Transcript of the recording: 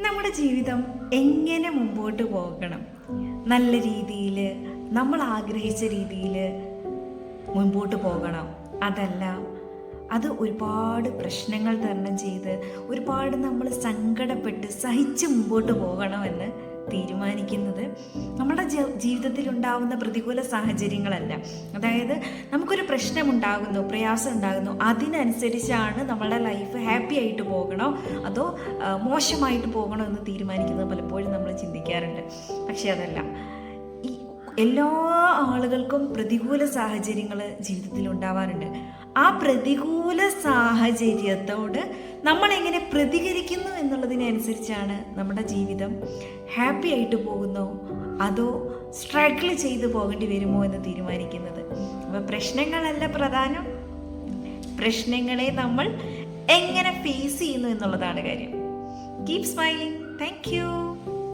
നമ്മുടെ ജീവിതം എങ്ങനെ മുമ്പോട്ട് പോകണം? നല്ല രീതിയിൽ നമ്മൾ ആഗ്രഹിച്ച രീതിയിൽ മുൻപോട്ട് പോകണം. അതല്ല അത് ഒരുപാട് പ്രശ്നങ്ങൾ തരണം ചെയ്ത് ഒരുപാട് നമ്മൾ സങ്കടപ്പെട്ട് സഹിച്ച് മുമ്പോട്ട് പോകണമെന്ന് തീരുമാനിക്കുന്നത് നമ്മുടെ ജീവിതത്തിൽ ഉണ്ടാകുന്ന പ്രതികൂല സാഹചര്യങ്ങളല്ല. അതായത് നമുക്കൊരു പ്രശ്നമുണ്ടാകുന്നു പ്രയാസം ഉണ്ടാകുന്നു അതിനനുസരിച്ചാണ് നമ്മുടെ ലൈഫ് ഹാപ്പി ആയിട്ട് പോകണോ അതോ മോശമായിട്ട് പോകണോ എന്ന് തീരുമാനിക്കുന്നത് പലപ്പോഴും നമ്മൾ ചിന്തിക്കാറുണ്ട്. പക്ഷേ അതല്ല. ഈ എല്ലാ ആളുകൾക്കും പ്രതികൂല സാഹചര്യങ്ങൾ ജീവിതത്തിൽ ഉണ്ടാവാറുണ്ട് ആ പ്രതികൂല സാഹചര്യത്തോട് നമ്മൾ എങ്ങനെ പ്രതികരിക്കുന്നു എന്നുള്ളതിനനുസരിച്ചാണ് നമ്മുടെ ജീവിതം ഹാപ്പി ആയിട്ട് പോകുന്നോ അതോ സ്ട്രഗിൾ ചെയ്തു പോകേണ്ടി വരുമോ എന്ന് തീരുമാനിക്കുന്നത്. അപ്പോൾ പ്രശ്നങ്ങളല്ല പ്രധാനം. പ്രശ്നങ്ങളെ നമ്മൾ എങ്ങനെ ഫേസ് ചെയ്യുന്നു എന്നുള്ളതാണ് കാര്യം. Keep smiling thank you